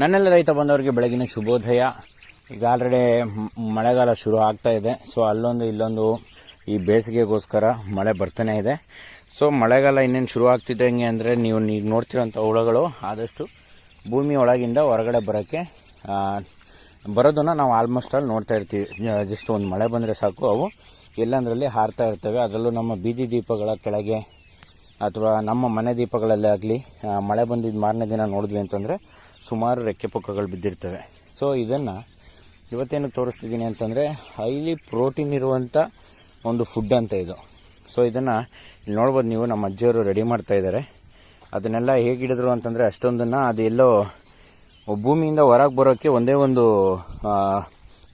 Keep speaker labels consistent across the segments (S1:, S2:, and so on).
S1: ನನ್ನೆಲ್ಲ ರೈತ ಬಂದವರಿಗೆ ಬೆಳಗಿನ ಶುಭೋದಯ. ಈಗ ಆಲ್ರೆಡಿ ಮಳೆಗಾಲ ಶುರು ಆಗ್ತಾ ಇದೆ. ಸೊ ಅಲ್ಲೊಂದು ಇಲ್ಲೊಂದು ಈ ಬೇಸಿಗೆಗೋಸ್ಕರ ಮಳೆ ಬರ್ತಾನೆ ಇದೆ. ಸೊ ಮಳೆಗಾಲ ಇನ್ನೇನು ಶುರು ಆಗ್ತಿದೆ ಹೆಂಗೆ ಅಂದರೆ ನೀವು ಈಗ ನೋಡ್ತಿರೋಂಥ ಹುಳಗಳು ಆದಷ್ಟು ಭೂಮಿ ಒಳಗಿಂದ ಹೊರಗಡೆ ಬರೋಕ್ಕೆ ಬರೋದನ್ನು ನಾವು ಆಲ್ಮೋಸ್ಟ್ ಅಲ್ಲಿ ನೋಡ್ತಾ ಇರ್ತೀವಿ. ಜಸ್ಟ್ ಒಂದು ಮಳೆ ಬಂದರೆ ಸಾಕು. ಅವು ಎಲ್ಲಂದರಲ್ಲಿ ಹಾರ್ತಾ ಇರ್ತವೆ. ಅದರಲ್ಲೂ ನಮ್ಮ ಬೀದಿ ದೀಪಗಳ ಕೆಳಗೆ, ಅಥವಾ ನಮ್ಮ ಮನೆ ದೀಪಗಳಲ್ಲೇ ಆಗಲಿ ಮಳೆ ಬಂದಿದ್ದು ಮಾರನೇ ದಿನ ನೋಡಿದ್ವಿ ಅಂತಂದರೆ ಸುಮಾರು ರೆಕ್ಕೆ ಪುಕ್ಕಗಳು ಬಿದ್ದಿರ್ತವೆ. ಸೊ ಇದನ್ನು ಇವತ್ತೇನು ತೋರಿಸ್ತಿದ್ದೀನಿ ಅಂತಂದರೆ ಹೈಲಿ ಪ್ರೋಟೀನ್ ಇರುವಂಥ ಒಂದು ಫುಡ್ ಅಂತ ಇದು. ಸೊ ಇದನ್ನು ಇಲ್ಲಿ ನೋಡ್ಬೋದು ನೀವು, ನಮ್ಮ ಅಜ್ಜಿಯವರು ರೆಡಿ ಮಾಡ್ತಾ ಇದ್ದಾರೆ ಅದನ್ನೆಲ್ಲ ಹೇಗೆ ಹಿಡಿದ್ರು ಅಂತಂದರೆ ಅಷ್ಟೊಂದನ್ನು ಅದು ಎಲ್ಲೋ ಭೂಮಿಯಿಂದ ಹೊರಗೆ ಬರೋಕ್ಕೆ ಒಂದೇ ಒಂದು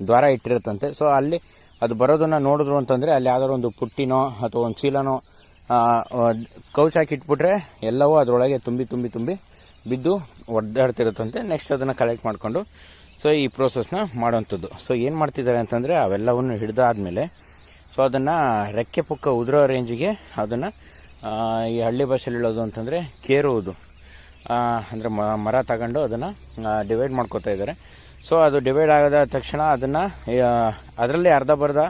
S1: ದ್ವಾರ ಇಟ್ಟಿರುತ್ತಂತೆ. ಸೊ ಅಲ್ಲಿ ಅದು ಬರೋದನ್ನು ನೋಡಿದ್ರು ಅಂತಂದರೆ ಅಲ್ಲಿ ಯಾವ್ದಾದ್ರು ಒಂದು ಪುಟ್ಟಿನೋ ಅಥವಾ ಒಂದು ಚೀಲನೋ ಕೌಚ್ ಹಾಕಿ ಇಟ್ಬಿಟ್ರೆ ಎಲ್ಲವೂ ಅದರೊಳಗೆ ತುಂಬಿ ತುಂಬಿ ತುಂಬಿ ಬಿದ್ದು ಒಡ್ಡಾಡ್ತಿರುತ್ತಂತೆ ನೆಕ್ಸ್ಟ್ ಅದನ್ನು ಕಲೆಕ್ಟ್ ಮಾಡಿಕೊಂಡು ಸೊ ಈ ಪ್ರೋಸೆಸ್ನ ಮಾಡುವಂಥದ್ದು. ಸೊ ಏನು ಮಾಡ್ತಿದ್ದಾರೆ ಅಂತಂದರೆ, ಅವೆಲ್ಲವನ್ನು ಹಿಡಿದಾದ್ಮೇಲೆ ಸೊ ಅದನ್ನು ರೆಕ್ಕೆ ಪುಕ್ಕ ಉದುರೋ ರೇಂಜಿಗೆ ಅದನ್ನು ಈ ಹಳ್ಳಿ ಭಾಷೆಯಲ್ಲಿ ಹೇಳೋದು ಅಂತಂದರೆ ಕೇರುವುದು. ಅಂದರೆ ಮರ ತಗೊಂಡು ಅದನ್ನು ಡಿವೈಡ್ ಮಾಡ್ಕೋತಾ ಇದ್ದಾರೆ. ಸೊ ಅದು ಡಿವೈಡ್ ಆಗದ ತಕ್ಷಣ ಅದನ್ನು ಅದರಲ್ಲಿ ಅರ್ಧ ಬರ್ಧ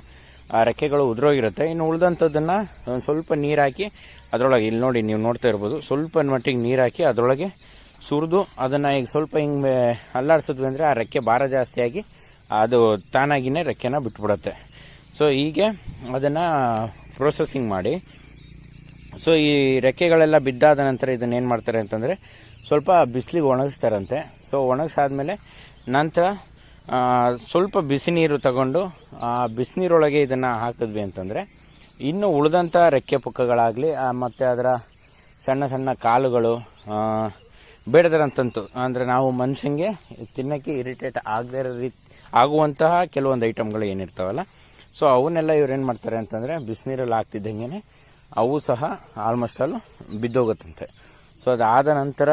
S1: ರೆಕ್ಕೆಗಳು ಉದುರೋಗಿರುತ್ತೆ. ಇನ್ನು ಉಳಿದಂಥದ್ದನ್ನು ಒಂದು ಸ್ವಲ್ಪ ನೀರು ಹಾಕಿ, ಅದರೊಳಗೆ, ಇಲ್ಲಿ ನೋಡಿ ನೀವು ನೋಡ್ತಾ ಇರ್ಬೋದು, ಸ್ವಲ್ಪ ಮಟ್ಟಿಗೆ ನೀರು ಹಾಕಿ ಅದರೊಳಗೆ ಸುರಿದು ಅದನ್ನು ಈಗ ಸ್ವಲ್ಪ ಹಿಂಗೆ ಅಲ್ಲಾಡಿಸಿದ್ವಿ ಅಂದರೆ ಆ ರೆಕ್ಕೆ ಭಾರ ಜಾಸ್ತಿಯಾಗಿ ಅದು ತಾನಾಗಿಯೇ ರೆಕ್ಕೆನ ಬಿಟ್ಬಿಡುತ್ತೆ. ಸೊ ಹೀಗೆ ಅದನ್ನು ಪ್ರೊಸೆಸಿಂಗ್ ಮಾಡಿ. ಸೊ ಈ ರೆಕ್ಕೆಗಳೆಲ್ಲ ಬಿದ್ದಾದ ನಂತರ ಇದನ್ನ ಏನು ಮಾಡ್ತಾರೆ ಅಂತಂದರೆ ಸ್ವಲ್ಪ ಬಿಸಿಲಿಗೆ ಒಣಗಿಸ್ತಾರಂತೆ. ಸೊ ಒಣಗಿಸಾದ್ಮೇಲೆ ನಂತರ ಸ್ವಲ್ಪ ಬಿಸಿ ನೀರು ತಗೊಂಡು ಆ ಬಿಸಿನೀರೊಳಗೆ ಇದನ್ನು ಹಾಕಿದ್ವಿ ಅಂತಂದರೆ ಇನ್ನು ಉಳಿದಂಥ ರೆಕ್ಕೆ ಪುಕ್ಕಗಳಾಗಲಿ ಮತ್ತು ಅದರ ಸಣ್ಣ ಸಣ್ಣ ಕಾಲುಗಳು ಆ, ಬೇಡದಿರೋಂಥದ್ದು ಅಂದರೆ ನಾವು ಮನುಷ್ಯಂಗೆ ತಿನ್ನೋಕ್ಕೆ ಇರಿಟೇಟ್ ಆಗದೇ ಇರೋ ರೀತಿ ಆಗುವಂತಹ ಕೆಲವೊಂದು ಐಟಮ್ಗಳು ಏನಿರ್ತಾವಲ್ಲ. ಸೊ ಅವನ್ನೆಲ್ಲ ಇವ್ರು ಏನು ಮಾಡ್ತಾರೆ ಅಂತಂದರೆ ಬಿಸಿನೀರಲ್ಲಿ ಹಾಕ್ತಿದ್ದಂಗೆ ಅವು ಸಹ ಆಲ್ಮೋಸ್ಟ್ ಅಲ್ಲೂ ಬಿದ್ದೋಗುತ್ತಂತೆ. ಸೊ ಅದಾದ ನಂತರ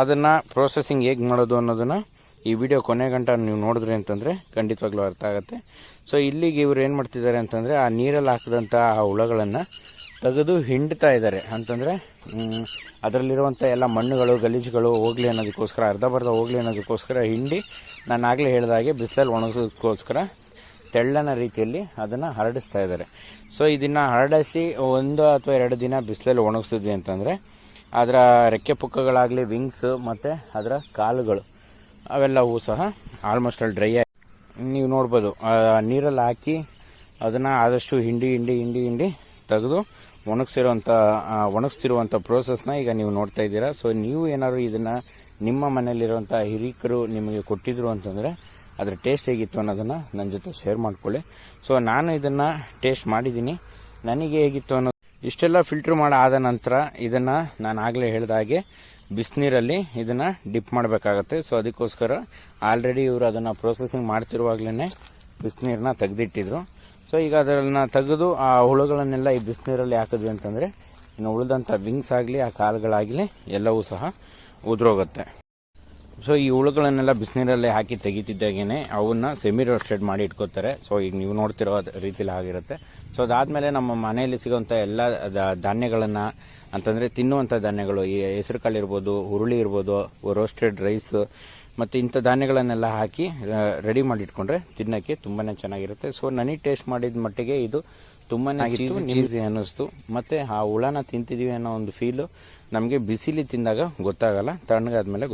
S1: ಅದನ್ನು ಪ್ರೋಸೆಸಿಂಗ್ ಹೇಗೆ ಮಾಡೋದು ಅನ್ನೋದನ್ನು ಈ ವಿಡಿಯೋ ಕೊನೆ ಗಂಟ ನೀವು ನೋಡಿದ್ರಿ ಅಂತಂದರೆ ಖಂಡಿತವಾಗ್ಲೂ ಅರ್ಥ ಆಗುತ್ತೆ. ಸೊ ಇಲ್ಲಿಗೆ ಇವ್ರು ಏನು ಮಾಡ್ತಿದ್ದಾರೆ ಅಂತಂದರೆ ಆ ನೀರಲ್ಲಿ ಹಾಕಿದಂಥ ಆ ಹುಳಗಳನ್ನು ತೆಗೆದು ಹಿಂಡ್ತಾ ಇದ್ದಾರೆ. ಅಂತಂದರೆ ಅದರಲ್ಲಿರುವಂಥ ಎಲ್ಲ ಮಣ್ಣುಗಳು, ಗಲೀಜುಗಳು ಹೋಗಲಿ ಅನ್ನೋದಕ್ಕೋಸ್ಕರ, ಅರ್ಧ ಬರ್ಧ ಹೋಗಲಿ ಅನ್ನೋದಕ್ಕೋಸ್ಕರ ಹಿಂಡಿ ನಾನು ಆಗಲೇ ಹೇಳಿದಾಗೆ ಬಿಸಿಲಲ್ಲಿ ಒಣಗೋದಕ್ಕೋಸ್ಕರ ತೆಳ್ಳನ ರೀತಿಯಲ್ಲಿ ಅದನ್ನು ಹರಡಿಸ್ತಾ ಇದ್ದಾರೆ. ಸೊ ಇದನ್ನು ಹರಡಿಸಿ ಒಂದು ಅಥವಾ ಎರಡು ದಿನ ಬಿಸಿಲಲ್ಲಿ ಒಣಗಿಸಿದ್ವಿ ಅಂತಂದರೆ, ಅದರ ರೆಕ್ಕೆ ಪುಕ್ಕಗಳಾಗಲಿ ವಿಂಗ್ಸ್ ಮತ್ತು ಅದರ ಕಾಲುಗಳು, ಅವೆಲ್ಲವೂ ಸಹ ಆಲ್ಮೋಸ್ಟ್ ಅಲ್ಲಿ ಡ್ರೈ ಆಗಿ, ನೀವು ನೋಡ್ಬೋದು ನೀರಲ್ಲಿ ಹಾಕಿ ಅದನ್ನು ಆದಷ್ಟು ಹಿಂಡಿ ಹಿಂಡಿ ಹಿಂಡಿ ಹಿಂಡಿ ತೆಗೆದು ಒಣಗಿಸಿರುವಂಥ ಒಣಗಿಸ್ತಿರುವಂಥ ಪ್ರೋಸೆಸ್ನ ಈಗ ನೀವು ನೋಡ್ತಾ ಇದ್ದೀರಾ. ಸೊ ನೀವು ಏನಾದರೂ ಇದನ್ನು ನಿಮ್ಮ ಮನೆಯಲ್ಲಿರುವಂಥ ಹಿರಿಕರು ನಿಮಗೆ ಕೊಟ್ಟಿದ್ರು ಅಂತಂದರೆ ಅದರ ಟೇಸ್ಟ್ ಹೇಗಿತ್ತು ಅನ್ನೋದನ್ನು ನನ್ನ ಜೊತೆ ಶೇರ್ ಮಾಡ್ಕೊಳ್ಳಿ. ಸೊ ನಾನು ಇದನ್ನು ಟೇಸ್ಟ್ ಮಾಡಿದ್ದೀನಿ. ನನಗೆ ಹೇಗಿತ್ತು ಅನ್ನೋದು ಇಷ್ಟೆಲ್ಲ ಫಿಲ್ಟ್ರ್ ಮಾಡಿ ಆದ ನಂತರ ಇದನ್ನು ನಾನು ಆಗಲೇ ಹೇಳಿದ ಹಾಗೆ ಬಿಸಿನೀರಲ್ಲಿ ಇದನ್ನು ಡಿಪ್ ಮಾಡಬೇಕಾಗತ್ತೆ. ಸೊ ಅದಕ್ಕೋಸ್ಕರ ಆಲ್ರೆಡಿ ಇವರು ಅದನ್ನು ಪ್ರೊಸೆಸಿಂಗ್ ಮಾಡ್ತಿರುವಾಗಲೇ ಬಿಸಿನೀರನ್ನ ತೆಗೆದಿಟ್ಟಿದ್ರು. ಸೊ ಈಗ ಅದನ್ನು ತೆಗೆದು ಆ ಹುಳುಗಳನ್ನೆಲ್ಲ ಈ ಬಿಸಿನೀರಲ್ಲಿ ಹಾಕಿದ್ವಿ ಅಂತಂದರೆ, ಇನ್ನು ಉಳಿದಂಥ ವಿಂಗ್ಸ್ ಆಗಲಿ, ಆ ಕಾಲುಗಳಾಗಲಿ ಎಲ್ಲವೂ ಸಹ ಉದುರೋಗುತ್ತೆ. ಸೊ ಈ ಹುಳುಗಳನ್ನೆಲ್ಲ ಬಿಸಿನೀರಲ್ಲಿ ಹಾಕಿ ತೆಗಿತಿದ್ದಾಗೇ ಅವನ್ನ ಸೆಮಿ ರೋಸ್ಟೆಡ್ ಮಾಡಿ ಇಟ್ಕೋತಾರೆ. ಸೊ ಈಗ ನೀವು ನೋಡ್ತಿರೋ ರೀತಿಯಲ್ಲಿ ರೀತಿಲಿ ಆಗಿರುತ್ತೆ. ಸೊ ಅದಾದಮೇಲೆ ನಮ್ಮ ಮನೆಯಲ್ಲಿ ಸಿಗುವಂಥ ಎಲ್ಲ ಧಾನ್ಯಗಳನ್ನು ಅಂತಂದರೆ ತಿನ್ನುವಂಥ ಧಾನ್ಯಗಳು, ಈ ಹೆಸರುಕಾಳು ಇರ್ಬೋದು, ಹುರುಳಿ ಇರ್ಬೋದು ರೋಸ್ಟೆಡ್ ರೈಸ್ ಮತ್ತು ಇಂಥ ಧಾನ್ಯಗಳನ್ನೆಲ್ಲ ಹಾಕಿ ರೆಡಿ ಮಾಡಿ ಇಟ್ಕೊಂಡ್ರೆ ತಿನ್ನೋಕ್ಕೆ ತುಂಬಾ ಚೆನ್ನಾಗಿರುತ್ತೆ. ಸೊ ನನಗೆ ಟೇಸ್ಟ್ ಮಾಡಿದ ಮಟ್ಟಿಗೆ ಇದು ತುಂಬಾ ಚೀಸಿ ಅನ್ನಿಸ್ತು. ಮತ್ತು ಆ ಹುಳನ ತಿಂತಿದ್ದೀವಿ ಅನ್ನೋ ಒಂದು ಫೀಲು ನಮಗೆ ಬಿಸಿಲಿ ತಿಂದಾಗ ಗೊತ್ತಾಗಲ್ಲ ತಣ್ಣಗಾದ್ಮೇಲೆ